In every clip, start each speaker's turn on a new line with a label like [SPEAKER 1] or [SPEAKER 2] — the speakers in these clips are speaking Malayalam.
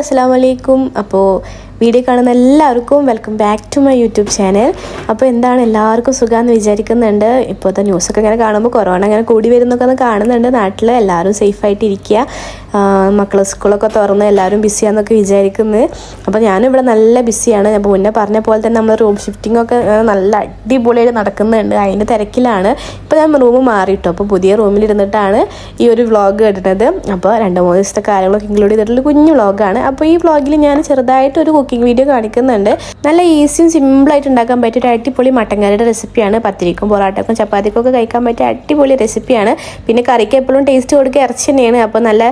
[SPEAKER 1] മൈ ഫ്രണ്ട്സ് അസ്സാം വലൈക്കും അപ്പോൾ വീഡിയോ കാണുന്ന എല്ലാവർക്കും welcome back to my YouTube channel അപ്പോൾ എന്താണ് എല്ലാവർക്കും സുഖമെന്ന് വിചാരിക്കുന്നുണ്ട്. ഇപ്പോഴത്തെ ന്യൂസൊക്കെ ഇങ്ങനെ കാണുമ്പോൾ കൊറോണ ഇങ്ങനെ കൂടി വരുന്നൊക്കെ ഒന്ന് കാണുന്നുണ്ട്. നാട്ടിൽ എല്ലാവരും സേഫായിട്ട് ഇരിക്കുക മക്കൾ സ്കൂളൊക്കെ തുറന്ന് എല്ലാവരും ബിസിയാന്നൊക്കെ വിചാരിക്കുന്നത് അപ്പോൾ ഞാനിവിടെ നല്ല ബിസിയാണ് അപ്പോൾ മുന്നേ പറഞ്ഞ പോലെ തന്നെ നമ്മൾ റൂം ഷിഫ്റ്റിംഗ് ഒക്കെ നല്ല അടിപൊളിയായിട്ട് നടക്കുന്നുണ്ട്. അതിന്റെ തിരക്കിലാണ്. ഇപ്പോൾ ഞാൻ റൂം മാറിയിട്ടു. അപ്പോൾ പുതിയ റൂമിലിരുന്നിട്ടാണ് ഈ ഒരു വ്ളോഗ് ഇടുന്നത്. അപ്പോൾ രണ്ട് മൂന്ന് ദിവസത്തെ കാര്യങ്ങളൊക്കെ ഇൻക്ലൂഡ് ചെയ്തിട്ടുള്ള കുഞ്ഞു വ്ളോഗാണ് അപ്പോൾ ഈ വ്ളോഗിൽ ഞാൻ ചെറുതായിട്ട് ഒരു കുക്കിംഗ് വീഡിയോ കാണിക്കുന്നുണ്ട്. നല്ല ഈസിയും സിമ്പിളായിട്ട് ഉണ്ടാക്കാൻ പറ്റിയ ഒരു അടിപൊളി മട്ടൻ കറിയുടെ റെസിപ്പിയാണ് പത്തിരിക്കും പൊറാട്ടക്കും ചപ്പാത്തിക്കും ഒക്കെ കഴിക്കാൻ പറ്റിയ അടിപൊളി റെസിപ്പിയാണ് പിന്നെ കറിക്ക് എപ്പോഴും ടേസ്റ്റ് കൊടുക്കുക ഇറച്ചി തന്നെയാണ്. അപ്പോൾ നല്ല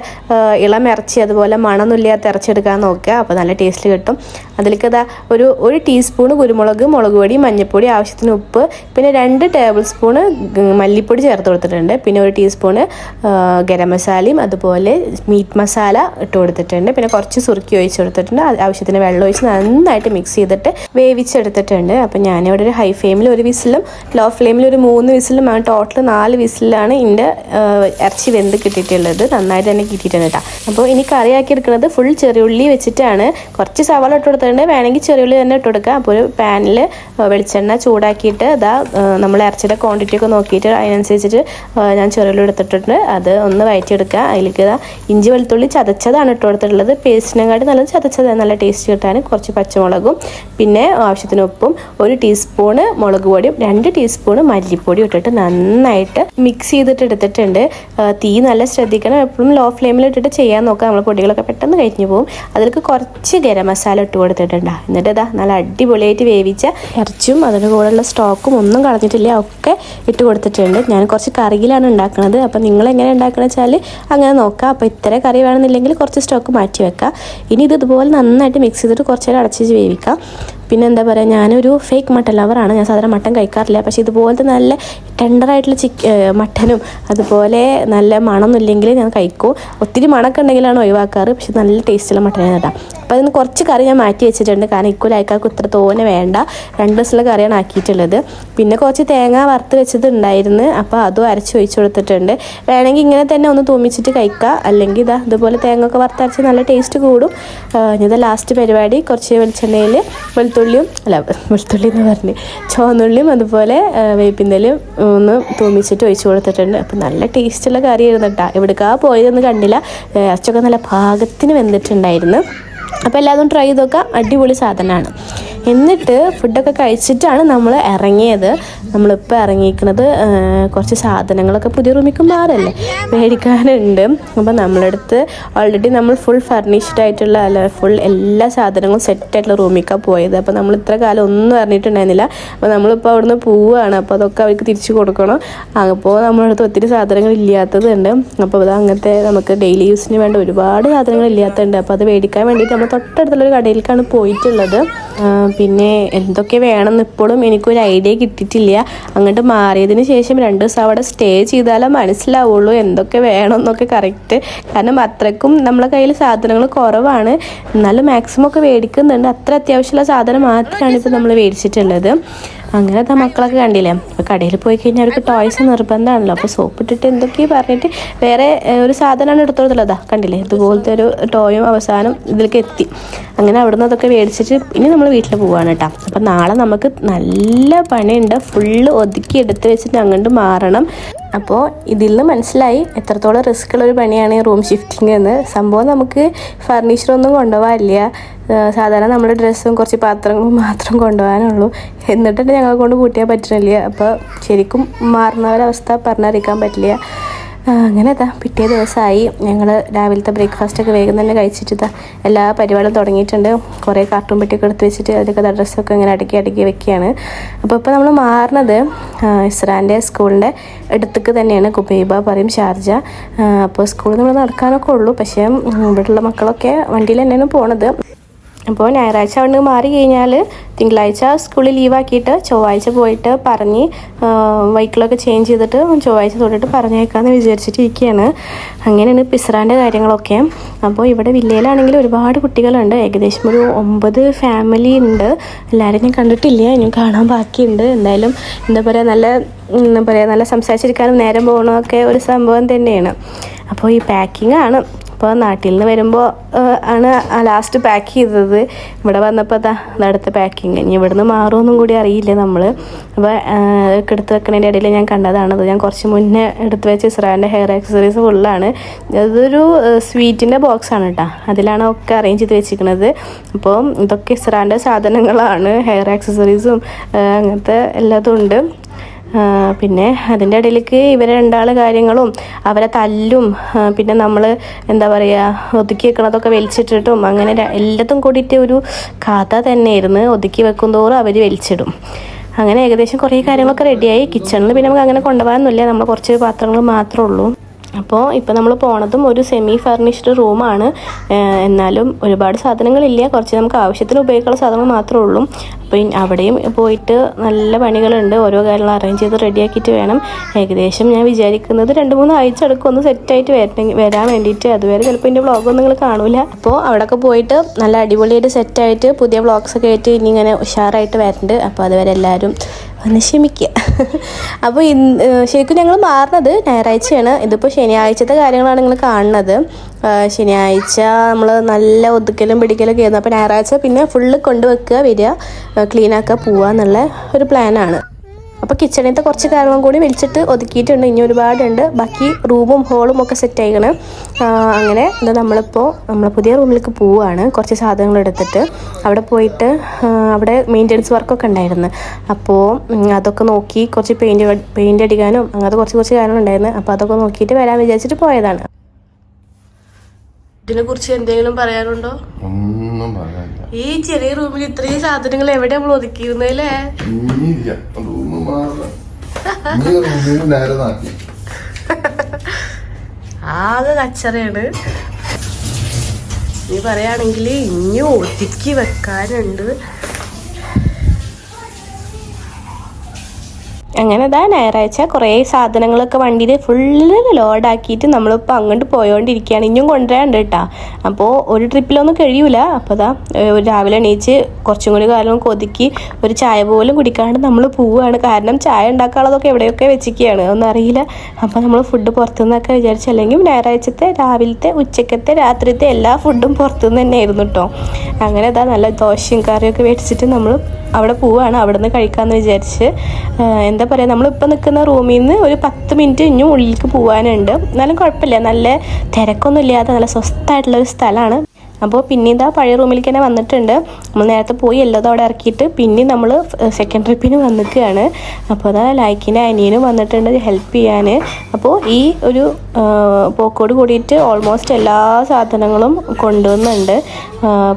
[SPEAKER 1] ഇളം ഇറച്ചി അതുപോലെ മണമൊന്നുമില്ലാത്ത ഇറച്ചി എടുക്കാൻ നോക്കുക. അപ്പോൾ നല്ല ടേസ്റ്റ് കിട്ടും. അതിലേക്ക് ഇതാ ഒരു ഒരു ടീസ്പൂൺ കുരുമുളക് മുളക് പൊടി മഞ്ഞൾപ്പൊടി ആവശ്യത്തിന് ഉപ്പ് പിന്നെ രണ്ട് ടേബിൾ സ്പൂണ് മല്ലിപ്പൊടി ചേർത്ത് കൊടുത്തിട്ടുണ്ട്. പിന്നെ ഒരു ടീസ്പൂണ് ഗരം മസാലയും അതുപോലെ മീറ്റ് മസാല ഇട്ട് കൊടുത്തിട്ടുണ്ട്. പിന്നെ കുറച്ച് സുറുക്കി ഒഴിച്ച് കൊടുത്തിട്ടുണ്ട്. ആവശ്യത്തിന് വെള്ളം ഒഴിച്ച് നന്നായിട്ട് മിക്സ് ചെയ്തിട്ട് വേവിച്ചെടുത്തിട്ടുണ്ട്. അപ്പം ഞാനിവിടെ ഒരു ഹൈ ഫ്ലെയിമിൽ ഒരു വിസിലും ലോ ഫ്ലെയിമിൽ ഒരു മൂന്ന് വിസിലും അങ്ങനെ ടോട്ടൽ നാല് വിസിലാണ് ഇതിന്റെ ഇറച്ചി വെന്ത് കിട്ടിയിട്ടുള്ളത്. നന്നായിട്ട് തന്നെ കിട്ടിയിട്ടുണ്ട് കേട്ടോ അപ്പോൾ ഇനി കറിയാക്കി എടുക്കുന്നത് ഫുൾ ചെറിയുള്ളി വെച്ചിട്ടാണ്. കുറച്ച് സവാള ഇട്ട് കൊടുത്തിട്ടുണ്ട്. വേണമെങ്കിൽ ചെറിയുള്ളി തന്നെ ഇട്ട് കൊടുക്കുക അപ്പോൾ ഒരു പാനിൽ വെളിച്ചെണ്ണ ചൂടാക്കിയിട്ട് ഇതാ നമ്മൾ ഇറച്ചിയുടെ ക്വാണ്ടിറ്റി ഒക്കെ നോക്കിയിട്ട് അതിനനുസരിച്ചിട്ട് ഞാൻ ചെറിയുള്ളി എടുത്തിട്ടുണ്ട്. അത് ഒന്ന് വയറ്റിയെടുക്കുക. അതിലേക്ക് ഇഞ്ചി വെളുത്തുള്ളി ചതച്ചതാണ് ഇട്ട് കൊടുത്തിട്ടുള്ളത്. പേസ്റ്റിനെക്കാട്ടി നല്ലത് ചതച്ചത് നല്ല ടേസ്റ്റ് കിട്ടാൻ. കുറച്ച് പച്ചമുളകും പിന്നെ ആവശ്യത്തിന് ഉപ്പും ഒരു ടീസ്പൂണ് മുളക് പൊടിയും രണ്ട് ടീസ്പൂണ് മല്ലിപ്പൊടിയും ഇട്ടിട്ട് നന്നായിട്ട് മിക്സ് ചെയ്തിട്ട് എടുത്തിട്ടുണ്ട്. തീ നല്ല ശ്രദ്ധിക്കണം. എപ്പോഴും ലോ ഫ്ലെയിമിൽ ഇട്ടിട്ട് ചെയ്യാൻ നോക്കുക. നമ്മൾ പൊടികളൊക്കെ പെട്ടെന്ന് കഴിഞ്ഞു പോകും. അതിലേക്ക് കുറച്ച് ഗരം മസാല ഇട്ട് കൊടുത്തിട്ടുണ്ട്. എന്നിട്ട് ഇതാ നല്ല അടിപൊളിയായിട്ട് വേവിച്ച ഇറച്ചും അതിന്റെ കൂടെയുള്ള സ്റ്റോക്കും ഒന്നും കളഞ്ഞിട്ടില്ല. ഒക്കെ ഇട്ട് കൊടുത്തിട്ടുണ്ട്. ഞാൻ കുറച്ച് കറിയിലാണ് ഉണ്ടാക്കുന്നത്. അപ്പോൾ നിങ്ങൾ എങ്ങനെ ഉണ്ടാക്കണമെന്ന് വെച്ചാൽ അങ്ങനെ നോക്കുക അപ്പോൾ ഇത്ര കറി വേണമെന്നില്ലെങ്കിൽ കുറച്ച് സ്റ്റോക്ക് മാറ്റി വെക്കുക ഇനി ഇത് ഇതുപോലെ നന്നായിട്ട് മിക്സ് ചെയ്തിട്ട് കുറച്ച് നേരം അടച്ച് വേവിക്കാം. പിന്നെ എന്താ പറയുക ഞാനൊരു ഫേക്ക് മട്ടൻ ലവറാണ് ഞാൻ സാധാരണ മട്ടൻ കഴിക്കാറില്ല. പക്ഷേ ഇതുപോലത്തെ നല്ല ടെൻഡറായിട്ടുള്ള ചിക്ക് മട്ടനും അതുപോലെ നല്ല മണമൊന്നുമില്ലെങ്കിൽ ഞാൻ കഴിക്കും. ഒത്തിരി മണമൊക്കെ ഉണ്ടെങ്കിലാണ് ഒഴിവാക്കാറ്. പക്ഷെ നല്ല ടേസ്റ്റുള്ള മട്ടനാണ് കേട്ടോ. അപ്പോൾ അതിന് കുറച്ച് കറി ഞാൻ മാറ്റി വെച്ചിട്ടുണ്ട്. കാരണം ഇക്കുവൽ ആയിക്കാർക്ക് ഇത്ര വേണ്ട. രണ്ട് ദിവസമുള്ള കറിയാണ് ആക്കിയിട്ടുള്ളത്. പിന്നെ കുറച്ച് തേങ്ങ വറുത്ത് വെച്ചത് ഉണ്ടായിരുന്നു അപ്പോൾ അതും അരച്ച് ഒഴിച്ചു കൊടുത്തിട്ടുണ്ട്. വേണമെങ്കിൽ ഇങ്ങനെ തന്നെ ഒന്ന് തൂമിച്ചിട്ട് കഴിക്കുക അല്ലെങ്കിൽ ഇതാ ഇതുപോലെ തേങ്ങ ഒക്കെ വറുത്തരച്ച് നല്ല ടേസ്റ്റ് കൂടും. ഇത് ലാസ്റ്റ് പരിപാടി. കുറച്ച് വെളിച്ചെണ്ണയിൽ വെളുത്തുള്ളിയും അല്ല വെളുത്തുള്ളി എന്ന് പറഞ്ഞ് ചോന്നുള്ളിയും അതുപോലെ വേപ്പിന്തലും ഒന്ന് തൂമിച്ചിട്ട് ഒഴിച്ചു കൊടുത്തിട്ടുണ്ട്. അപ്പോൾ നല്ല ടേസ്റ്റുള്ള കറി ആയിരുന്നു കേട്ടോ എവിടേക്കാ പോയതെന്ന് കണ്ടില്ല. അച്ചൊക്കെ നല്ല പാകത്തിന് വെന്തിട്ടുണ്ടായിരുന്നു. അപ്പോൾ എല്ലാതും ട്രൈ ചെയ്ത് നോക്കുക. അടിപൊളി സാധനമാണ്. എന്നിട്ട് ഫുഡൊക്കെ കഴിച്ചിട്ടാണ് നമ്മൾ ഇറങ്ങിയത്. നമ്മളിപ്പോൾ ഇറങ്ങിയിരിക്കുന്നത് കുറച്ച് സാധനങ്ങളൊക്കെ പുതിയ റൂമിക്ക് മാറല്ലേ മേടിക്കാനുണ്ട്. അപ്പോൾ നമ്മളടുത്ത് ഓൾറെഡി നമ്മൾ ഫുൾ ഫർണിഷ്ഡ് ആയിട്ടുള്ള അല്ല ഫുൾ എല്ലാ സാധനങ്ങളും സെറ്റായിട്ടുള്ള റൂമിലേക്കാണ് പോയത്. അപ്പോൾ നമ്മൾ ഇത്ര കാലം ഒന്നും അറിഞ്ഞിട്ടുണ്ടായിരുന്നില്ല. അപ്പോൾ നമ്മളിപ്പോൾ അവിടുന്ന് പോവുകയാണ്. അപ്പോൾ അതൊക്കെ അവർക്ക് തിരിച്ചു കൊടുക്കണം. അപ്പോൾ നമ്മളടുത്ത് ഒത്തിരി സാധനങ്ങൾ ഇല്ലാത്തതുണ്ട്. അപ്പോൾ അത് അങ്ങനത്തെ നമുക്ക് ഡെയിലി യൂസിന് വേണ്ട ഒരുപാട് സാധനങ്ങൾ ഇല്ലാത്തതുണ്ട്. അപ്പോൾ അത് മേടിക്കാൻ വേണ്ടിയിട്ട് നമ്മൾ തൊട്ടടുത്തുള്ളൊരു കടയിലേക്കാണ് പോയിട്ടുള്ളത്. പിന്നെ എന്തൊക്കെ വേണമെന്ന് ഇപ്പോഴും എനിക്കൊരു ഐഡിയ കിട്ടിയിട്ടില്ല. അങ്ങോട്ട് മാറിയതിന് ശേഷം രണ്ട് ദിവസം അവിടെ സ്റ്റേ ചെയ്താലേ മനസ്സിലാവുള്ളൂ എന്തൊക്കെ വേണമെന്നൊക്കെ കറക്റ്റ് കാരണം അത്രക്കും നമ്മളെ കയ്യിൽ സാധനങ്ങൾ കുറവാണ്. എന്നാലും മാക്സിമം ഒക്കെ മേടിക്കുന്നുണ്ട്. അത്ര അത്യാവശ്യമുള്ള സാധനം മാത്രമാണ് ഇപ്പോൾ നമ്മൾ മേടിച്ചിട്ടുള്ളത്. അങ്ങനെ മക്കളൊക്കെ കണ്ടില്ലേ? അപ്പോൾ കടയിൽ പോയി കഴിഞ്ഞാൽ അവർക്ക് ടോയ്സ് നിർബന്ധമാണല്ലോ. അപ്പോൾ സോപ്പ് ഇട്ടിട്ട് എന്തൊക്കെയോ പറഞ്ഞിട്ട് വേറെ ഒരു സാധനമാണ് എടുത്തോളതാ കണ്ടില്ലേ? ഇതുപോലത്തെ ഒരു ടോയും അവസാനം ഇതിലേക്ക് എത്തി. അങ്ങനെ അവിടുന്ന് അതൊക്കെ മേടിച്ചിട്ട് ഇനി നമ്മൾ വീട്ടിൽ പോവാണ് കേട്ടോ. അപ്പം നാളെ നമുക്ക് നല്ല പണിയുണ്ട്. ഫുള്ള് ഒതുക്കി എടുത്ത് വെച്ചിട്ട് അങ്ങോട്ട് മാറണം. അപ്പോൾ ഇതിൽ നിന്ന് മനസ്സിലായി എത്രത്തോളം റിസ്ക് ഉള്ള ഒരു പണിയാണ് ഈ റൂം ഷിഫ്റ്റിംഗ് എന്ന്. സംഭവം നമുക്ക് ഫർണിച്ചറൊന്നും കൊണ്ടുപോകാനില്ല ഏഹ് സാധാരണ നമ്മുടെ ഡ്രസ്സും കുറച്ച് പാത്രങ്ങളും മാത്രം കൊണ്ടുപോകാനുള്ളൂ എന്നിട്ട് ഞങ്ങളെ കൊണ്ട് കൂട്ടിയാൽ പറ്റുന്നില്ല അപ്പോൾ ശരിക്കും മാറുന്നവരവസ്ഥ പറഞ്ഞറിയിക്കാൻ പറ്റില്ല. അങ്ങനെ ഇതാ പിറ്റേ ദിവസമായി. ഞങ്ങൾ രാവിലത്തെ ബ്രേക്ക്ഫാസ്റ്റൊക്കെ വേഗം തന്നെ കഴിച്ചിട്ട് എല്ലാ പരിപാടിയും തുടങ്ങിയിട്ടുണ്ട്. കുറേ കാർട്ടൂൺ പെട്ടിയൊക്കെ എടുത്ത് വെച്ചിട്ട് അതിലൊക്കെ അഡ്രസ്സൊക്കെ ഡ്രസ്സൊക്കെ ഇങ്ങനെ അടുക്കി അടുക്കി വെക്കുകയാണ്. അപ്പോൾ ഇപ്പോൾ നമ്മൾ മാറുന്നത് ഇസ്രാന്റെ സ്കൂളിന്റെ അടുത്തേക്ക് തന്നെയാണ്. കുബൈബ പറയും ഷാർജ. അപ്പോൾ സ്കൂളിൽ നമ്മൾ നടക്കാനൊക്കെ ഉള്ളൂ. പക്ഷേ ഇവിടെയുള്ള മക്കളൊക്കെ വണ്ടിയിൽ തന്നെയാണ് പോണത്. അപ്പോൾ ഞായറാഴ്ച അവിടെ മാറി കഴിഞ്ഞാൽ തിങ്കളാഴ്ച സ്കൂളിൽ ലീവാക്കിയിട്ട് ചൊവ്വാഴ്ച പോയിട്ട് പറഞ്ഞ് വൈക്കിളൊക്കെ ചേഞ്ച് ചെയ്തിട്ട് ചൊവ്വാഴ്ച തൊട്ടിട്ട് പറഞ്ഞേക്കാമെന്ന് വിചാരിച്ചിട്ടിരിക്കുകയാണ് അങ്ങനെയാണ് പിസ്രാന്റെ കാര്യങ്ങളൊക്കെ. അപ്പോൾ ഇവിടെ വില്ലയിലാണെങ്കിൽ ഒരുപാട് കുട്ടികളുണ്ട്. ഏകദേശം ഒരു ഒമ്പത് ഫാമിലി ഉണ്ട്. എല്ലാവരും ഞാൻ കണ്ടിട്ടില്ല. ഇനിയും കാണാൻ ബാക്കിയുണ്ട്. എന്തായാലും എന്താ പറയുക നല്ല എന്താ പറയുക നല്ല സംസാരിച്ചിരിക്കാനും നേരം പോകണമൊക്കെ ഒരു സംഭവം തന്നെയാണ്. അപ്പോൾ ഈ പാക്കിംഗ് ആണ്. അപ്പോൾ നാട്ടിൽ നിന്ന് വരുമ്പോൾ ആണ് ലാസ്റ്റ് പാക്ക് ചെയ്തത്. ഇവിടെ വന്നപ്പോൾ അതാ അടുത്ത പാക്കിങ് ഇനി ഇവിടുന്ന് മാറുമെന്നും കൂടി അറിയില്ല നമ്മൾ അപ്പോൾ എടുത്ത് വെക്കണതിന്റെ ഇടയിൽ ഞാൻ കണ്ടതാണത്. ഞാൻ കുറച്ച് മുന്നേ എടുത്ത് വെച്ച് ഇസ്രാന്റെ ഹെയർ ആക്സസറീസ് ഫുള്ളാണ് അതൊരു സ്വീറ്റിന്റെ ബോക്സാണ് കേട്ടോ അതിലാണ് ഒക്കെ അറേഞ്ച് ചെയ്ത് വെച്ചിരിക്കുന്നത് അപ്പോൾ ഇതൊക്കെ ഇസ്രാന്റെ സാധനങ്ങളാണ്. ഹെയർ ആക്സസറീസും അങ്ങനത്തെ എല്ലാതും ഉണ്ട്. ആ, പിന്നെ അതിന്റെ ഇടയിലേക്ക് ഇവരെ രണ്ടാൾ കാര്യങ്ങളും അവരെ തല്ലും പിന്നെ നമ്മൾ എന്താ പറയുക ഒതുക്കി വെക്കണതൊക്കെ വലിച്ചിട്ടിട്ടും അങ്ങനെ എല്ലാത്തും കൂടിയിട്ട് ഒരു കഥ തന്നെയായിരുന്നു. ഒതുക്കി വെക്കും തോറും അവർ വലിച്ചിടും. അങ്ങനെ ഏകദേശം കുറേ കാര്യങ്ങളൊക്കെ റെഡിയായി കിച്ചണിൽ പിന്നെ നമുക്ക് അങ്ങനെ കൊണ്ടുപോകാനൊന്നുമില്ല. നമ്മൾ കുറച്ച് പാത്രങ്ങൾ മാത്രമേ ഉള്ളൂ. അപ്പോൾ ഇപ്പോൾ നമ്മൾ പോണതും ഒരു സെമി ഫർണിഷ്ഡ് റൂമാണ് എന്നാലും ഒരുപാട് സാധനങ്ങളില്ല. കുറച്ച് നമുക്ക് ആവശ്യത്തിന് ഉപയോഗിക്കാനുള്ള സാധനങ്ങൾ മാത്രമേ ഉള്ളൂ. അപ്പോൾ അവിടെയും പോയിട്ട് നല്ല പണികളുണ്ട്. ഓരോ കാര്യങ്ങളും അറേഞ്ച് ചെയ്ത് റെഡിയാക്കിയിട്ട് വേണം. ഏകദേശം ഞാൻ വിചാരിക്കുന്നത് രണ്ട് മൂന്ന് ആഴ്ച എടുക്കും ഒന്ന് സെറ്റായിട്ട് വരണമെങ്കിൽ വരാൻ വേണ്ടിയിട്ട്. അതുവരെ ചിലപ്പോൾ എന്റെ വ്ളോഗൊന്നും നിങ്ങൾ കാണൂല. അപ്പോൾ അവിടെയൊക്കെ പോയിട്ട് നല്ല അടിപൊളിയായിട്ട് സെറ്റായിട്ട് പുതിയ വ്ളോഗ്സ് ഒക്കെ ആയിട്ട് ഇനി ഇങ്ങനെ ഉഷാറായിട്ട് വരുന്നുണ്ട് അപ്പോൾ അതുവരെ എല്ലാവരും ഒന്ന് ക്ഷമിക്കുക അപ്പോൾ ഇന്ന് ശരിക്കും ഞങ്ങൾ മാറുന്നത് ഞായറാഴ്ചയാണ്. ഇതിപ്പോൾ ശനിയാഴ്ചത്തെ കാര്യങ്ങളാണ് നിങ്ങൾ കാണുന്നത്. ശനിയാഴ്ച നമ്മൾ നല്ല ഒതുക്കലും പിടിക്കലൊക്കെ ആയിരുന്നു. അപ്പോൾ ഞായറാഴ്ച പിന്നെ ഫുള്ള് കൊണ്ടുവെക്കുക വരിക ക്ലീനാക്കുക പോവുക എന്നുള്ള ഒരു പ്ലാനാണ് അപ്പോൾ കിച്ചണിലത്തെ കുറച്ച് കാര്യങ്ങളും കൂടി വിളിച്ചിട്ട് ഒതുക്കിയിട്ടുണ്ട്. ഇനി ഒരുപാടുണ്ട്. ബാക്കി റൂമും ഹോളും ഒക്കെ സെറ്റ് ആയിക്കണം. അങ്ങനെ എന്താ നമ്മളിപ്പോൾ നമ്മൾ പുതിയ റൂമിലേക്ക് പോവുകയാണ് കുറച്ച് സാധനങ്ങൾ എടുത്തിട്ട് അവിടെ പോയിട്ട് അവിടെ മെയിന്റെനൻസ് വർക്കൊക്കെ ഉണ്ടായിരുന്നു. അപ്പോൾ അതൊക്കെ നോക്കി കുറച്ച് പെയിന്റ് പെയിന്റ് അടിക്കാനും അങ്ങനത്തെ കുറച്ച് കുറച്ച് കാര്യങ്ങളുണ്ടായിരുന്നു അപ്പോൾ അതൊക്കെ നോക്കിയിട്ട് വരാൻ വിചാരിച്ചിട്ട് പോയതാണ്. ഇതിനെക്കുറിച്ച് എന്തെങ്കിലും പറയാനുണ്ടോ?
[SPEAKER 2] ഒന്നും പറയാനില്ല.
[SPEAKER 1] ഈ ചെറിയ റൂമിൽ ഇത്രയും സാധനങ്ങൾ എവിടെ നമ്മൾ ഒതുക്കിയിരുന്നല്ലേ
[SPEAKER 2] പറയാണെങ്കിൽ
[SPEAKER 1] ആകെ കച്ചറയാണ്. നീ പറയുകയാണെങ്കിൽ ഇനി ഒതുക്കി വെക്കാനുണ്ട്. അങ്ങനെ ഇതാ ഞായറാഴ്ച കുറേ സാധനങ്ങളൊക്കെ വണ്ടിയിൽ ഫുള്ള് ലോഡാക്കിയിട്ട് നമ്മളിപ്പോൾ അങ്ങോട്ട് പോയോണ്ടിരിക്കുകയാണ്. ഇനിയും കൊണ്ടുവരാണ്ട് കേട്ടോ. അപ്പോൾ ഒരു ട്രിപ്പിലൊന്നും കഴിയൂല. അപ്പോൾ ഇതാ രാവിലെ എണീച്ച് കുറച്ചും കൂടി കാലം കൊതുക്കി ഒരു ചായ പോലും കുടിക്കാണ്ട് നമ്മൾ പോവുകയാണ്. കാരണം ചായ ഉണ്ടാക്കാനുള്ളതൊക്കെ എവിടെയൊക്കെ വെച്ചിരിക്കുകയാണ്. ഒന്നും അറിയില്ല. അപ്പോൾ നമ്മൾ ഫുഡ് പുറത്തുനിന്നൊക്കെ വിചാരിച്ചു. അല്ലെങ്കിൽ ഞായറാഴ്ചത്തെ രാവിലത്തെ ഉച്ചക്കത്തെ രാത്രിത്തെ എല്ലാ ഫുഡും പുറത്തുനിന്ന് തന്നെ ആയിരുന്നു കേട്ടോ. അങ്ങനെ ഇതാ നല്ല ദോശയും കറിയൊക്കെ മേടിച്ചിട്ട് നമ്മൾ അവിടെ പോവുകയാണ് അവിടെ നിന്ന് കഴിക്കാമെന്ന് വിചാരിച്ച് എന്താ പറയുക നമ്മളിപ്പോൾ നിൽക്കുന്ന റൂമിൽ നിന്ന് ഒരു പത്ത് മിനിറ്റ് ഇനിയും ഉള്ളിലേക്ക് പോകാനുണ്ട് എന്നാലും കുഴപ്പമില്ല നല്ല തിരക്കൊന്നും ഇല്ലാത്ത നല്ല സ്വസ്ഥമായിട്ടുള്ള ഒരു സ്ഥലമാണ്. അപ്പോൾ പിന്നെ ഇതാ പഴയ റൂമിലേക്ക് തന്നെ വന്നിട്ടുണ്ട്. നമ്മൾ നേരത്തെ പോയി എല്ലാതും അവിടെ ഇറക്കിയിട്ട് പിന്നെ നമ്മൾ സെക്കൻഡ് ട്രിപ്പിന് വന്നിക്കുകയാണ് അപ്പോൾ അതാ ലൈക്കിന്റെ അനിയനും വന്നിട്ടുണ്ട് ഹെൽപ്പ് ചെയ്യാൻ. അപ്പോൾ ഈ ഒരു പോക്കോട് കൂടിയിട്ട് ഓൾമോസ്റ്റ് എല്ലാ സാധനങ്ങളും കൊണ്ടുവന്നുണ്ട്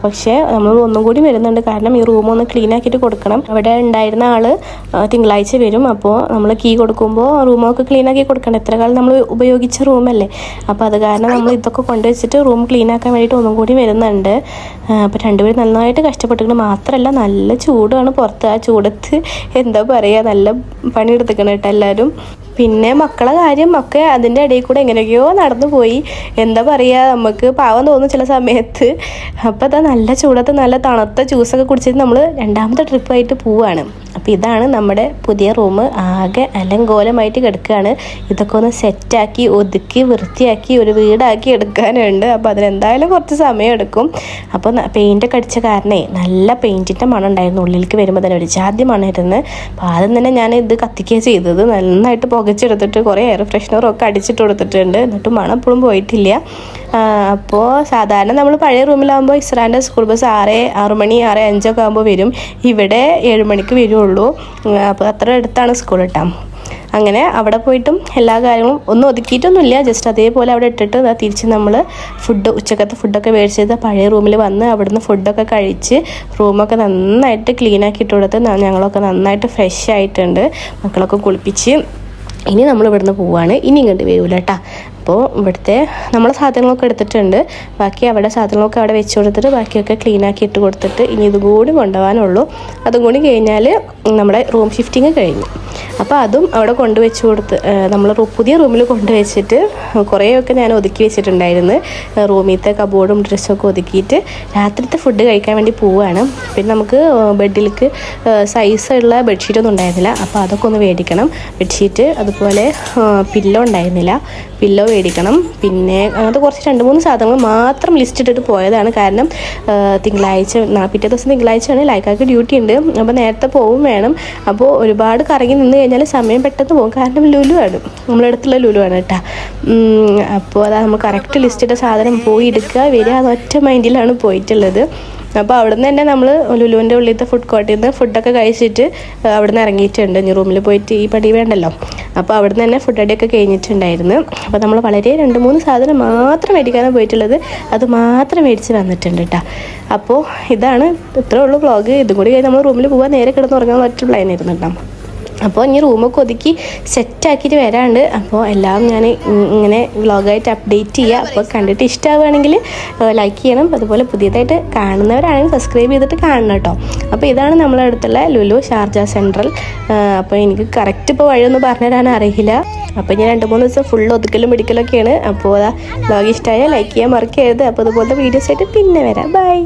[SPEAKER 1] പക്ഷേ നമ്മൾ ഒന്നും കൂടി വരുന്നുണ്ട്. കാരണം ഈ റൂം ഒന്ന് ക്ലീൻ ആക്കിയിട്ട് കൊടുക്കണം. അവിടെ ഉണ്ടായിരുന്ന ആൾ തിങ്കളാഴ്ച വരും. അപ്പോൾ നമ്മൾ കീ കൊടുക്കുമ്പോൾ റൂമൊക്കെ ക്ലീൻ ആക്കി കൊടുക്കണം. എത്ര കാലം നമ്മൾ ഉപയോഗിച്ച റൂമല്ലേ അപ്പോൾ അത് കാരണം നമ്മൾ ഇതൊക്കെ കൊണ്ടുവച്ചിട്ട് റൂം ക്ലീൻ ആക്കാൻ വേണ്ടിയിട്ട് ഒന്നും കൂടി അപ്പോൾ രണ്ടുപേരും നന്നായിട്ട് കഷ്ടപ്പെട്ടിട്ട് മാത്രമല്ല നല്ല ചൂടാണ് പുറത്ത്. ആ ചൂടത്ത് എന്താ പറയുക നല്ല പണിയെടുത്തിക്കണം കേട്ടോ എല്ലാവരും പിന്നെ മക്കളെ കാര്യം ഒക്കെ അതിന്റെ ഇടയിൽ കൂടെ എങ്ങനെയൊക്കെയോ നടന്നു പോയി. എന്താ പറയുക നമുക്ക് പാവം തോന്നും ചില സമയത്ത്. അപ്പോൾ അതാ നല്ല ചൂടത്ത് നല്ല തണുത്ത ജ്യൂസൊക്കെ കുടിച്ചിട്ട് നമ്മൾ രണ്ടാമത്തെ ട്രിപ്പായിട്ട് പോവുകയാണ് അപ്പോൾ ഇതാണ് നമ്മുടെ പുതിയ റൂം ആകെ അലങ്കോലമായിട്ട് കിടക്കുകയാണ്. ഇതൊക്കെ ഒന്ന് സെറ്റാക്കി ഒതുക്കി വൃത്തിയാക്കി ഒരു വീടാക്കി എടുക്കാനുണ്ട്. അപ്പോൾ അതിനെന്തായാലും കുറച്ച് സമയം എടുക്കും. അപ്പോൾ പെയിന്റൊക്കെ അടിച്ച കാരണേ നല്ല പെയിന്റിന്റെ മണം ഉണ്ടായിരുന്നു. ഉള്ളിലേക്ക് വരുമ്പോൾ തന്നെ ഒരു ജാതി മണമായിരുന്നു. അപ്പോൾ ആദ്യം തന്നെ ഞാൻ ഇത് കത്തിക്കുകയാണ് ചെയ്തത്. നന്നായിട്ട് പുകച്ചെടുത്തിട്ട് കുറേ എയർ ഫ്രഷ്നറും ഒക്കെ അടിച്ചിട്ട് കൊടുത്തിട്ടുണ്ട്. എന്നിട്ട് മണം എപ്പോഴും പോയിട്ടില്ല. അപ്പോൾ സാധാരണ നമ്മൾ പഴയ റൂമിലാകുമ്പോൾ ഇസ്രാന്റെ സ്കൂൾ ബസ് ആറ് ആറ് മണി ആറ് അഞ്ചൊക്കെ ആകുമ്പോൾ വരും. ഇവിടെ ഏഴ് മണിക്ക് വരുള്ളൂ. അപ്പോൾ അത്ര അടുത്താണ് സ്കൂൾ കേട്ടോ അങ്ങനെ അവിടെ പോയിട്ടും എല്ലാ കാര്യങ്ങളും ഒന്നും ഒതുക്കിയിട്ടൊന്നുമില്ല. ജസ്റ്റ് അതേപോലെ അവിടെ ഇട്ടിട്ട് അതാ തിരിച്ച് നമ്മൾ ഫുഡ് ഉച്ചക്കത്തെ ഫുഡൊക്കെ മേടിച്ചത് പഴയ റൂമിൽ വന്ന് അവിടുന്ന് ഫുഡൊക്കെ കഴിച്ച് റൂമൊക്കെ നന്നായിട്ട് ക്ലീൻ ആക്കിയിട്ട് കൊടുത്ത് ഞങ്ങളൊക്കെ നന്നായിട്ട് ഫ്രഷ് ആയിട്ടുണ്ട്. മക്കളൊക്കെ കുളിപ്പിച്ച് ഇനി നമ്മൾ ഇവിടുന്ന് പോവാണ്. ഇനി ഇങ്ങോട്ട് വരൂല കേട്ടോ അപ്പോൾ ഇവിടുത്തെ നമ്മളെ സാധനങ്ങളൊക്കെ എടുത്തിട്ടുണ്ട്. ബാക്കി അവിടെ സാധനങ്ങളൊക്കെ അവിടെ വെച്ച് കൊടുത്തിട്ട് ബാക്കിയൊക്കെ ക്ലീൻ ആക്കി ഇട്ട് കൊടുത്തിട്ട് ഇനി ഇതും കൂടി കൊണ്ടുപോകാനുള്ളൂ. അതും കൂടി കഴിഞ്ഞാൽ നമ്മുടെ റൂം ഷിഫ്റ്റിങ് കഴിഞ്ഞു. അപ്പോൾ അതും അവിടെ കൊണ്ടുവച്ച് കൊടുത്ത് നമ്മൾ പുതിയ റൂമിൽ കൊണ്ടുവച്ചിട്ട് കുറേയൊക്കെ ഞാൻ ഒതുക്കി വെച്ചിട്ടുണ്ടായിരുന്നു. റൂമിലത്തെ കബോർഡും ഡ്രസ്സൊക്കെ ഒതുക്കിയിട്ട് രാത്രിത്തെ ഫുഡ് കഴിക്കാൻ വേണ്ടി പോവുകയാണ് പിന്നെ നമുക്ക് ബെഡിലേക്ക് സൈസുള്ള ബെഡ്ഷീറ്റൊന്നും ഉണ്ടായിരുന്നില്ല. അപ്പോൾ അതൊക്കെ ഒന്ന് മേടിക്കണം ബെഡ്ഷീറ്റ് അതുപോലെ പില്ലോ ഉണ്ടായിരുന്നില്ല. പില്ലോ മേടിക്കണം പിന്നെ അങ്ങനത്തെ കുറച്ച് രണ്ട് മൂന്ന് സാധനങ്ങൾ മാത്രം ലിസ്റ്റ് ഇട്ടിട്ട് പോയതാണ്. കാരണം തിങ്കളാഴ്ച പിറ്റേ ദിവസം തിങ്കളാഴ്ചയാണ് ലൈക്കാക്ക് ഡ്യൂട്ടി ഉണ്ട്. അപ്പോൾ നേരത്തെ പോവും വേണം. അപ്പോൾ ഒരുപാട് കറങ്ങി നിന്ന് കഴിഞ്ഞാൽ സമയം പെട്ടെന്ന് പോകും. കാരണം ലുലു ആണ്. നമ്മുടെ അടുത്തുള്ള ലുലു ആണ് കേട്ടോ. അപ്പോൾ അതാ നമ്മൾ കറക്റ്റ് ലിസ്റ്റിന്റെ സാധനം പോയി എടുക്കുക. വരിക അത് ഒറ്റ മൈൻഡിലാണ് പോയിട്ടുള്ളത്. അപ്പോൾ അവിടെ നിന്ന് തന്നെ നമ്മൾ ലുലുവിന്റെ ഉള്ളിലത്തെ ഫുഡ് കോർട്ടിൽ നിന്ന് ഫുഡൊക്കെ കഴിച്ചിട്ട് അവിടെ നിന്ന് ഇറങ്ങിയിട്ടുണ്ട്. ഇനി റൂമിൽ പോയിട്ട് ഈ പടി വേണ്ടല്ലോ. അപ്പോൾ അവിടെ നിന്ന് തന്നെ ഫുഡ് അടിയൊക്കെ കഴിഞ്ഞിട്ടുണ്ടായിരുന്നു. അപ്പോൾ നമ്മൾ വളരെ രണ്ട് മൂന്ന് സാധനം മാത്രം മേടിക്കാനാണ് പോയിട്ടുള്ളത്. അത് മാത്രം മേടിച്ച് വന്നിട്ടുണ്ട് കേട്ടോ. അപ്പോൾ ഇതാണ് ഇത്രേ ഉള്ളൂ വ്ളോഗ് ഇതും കൂടി കഴിഞ്ഞ് നമ്മൾ റൂമിൽ പോകാൻ നേരെ കിടന്ന് ഉറങ്ങാൻ പ്ലാൻ ആയിരുന്നു കേട്ടോ. അപ്പോൾ ഇനി റൂമൊക്കെ ഒതുക്കി സെറ്റാക്കിയിട്ട് വരാണ്ട്. അപ്പോൾ എല്ലാം ഞാൻ ഇങ്ങനെ വ്ളോഗായിട്ട് അപ്ഡേറ്റ് ചെയ്യുക അപ്പോൾ കണ്ടിട്ട് ഇഷ്ടമാവുകയാണെങ്കിൽ ലൈക്ക് ചെയ്യണം. അതുപോലെ പുതിയതായിട്ട് കാണുന്നവരാണെങ്കിൽ സബ്സ്ക്രൈബ് ചെയ്തിട്ട് കാണണം കേട്ടോ. അപ്പോൾ ഇതാണ് നമ്മളെ അടുത്തുള്ള ലുലു ഷാർജ സെൻട്രൽ അപ്പോൾ എനിക്ക് കറക്റ്റ് ഇപ്പോൾ വഴിയൊന്നും പറഞ്ഞുതരാൻ അറിയില്ല. അപ്പോൾ ഞാൻ രണ്ട് മൂന്ന് ദിവസം ഫുൾ ഒതുക്കലും പിടിക്കലൊക്കെയാണ്. അപ്പോൾ വ്ളോഗ് ഇഷ്ടമായ ലൈക്ക് ചെയ്യാൻ മറക്കരുത്. അപ്പോൾ അതുപോലത്തെ വീഡിയോസ് ആയിട്ട് പിന്നെ വരാം. ബൈ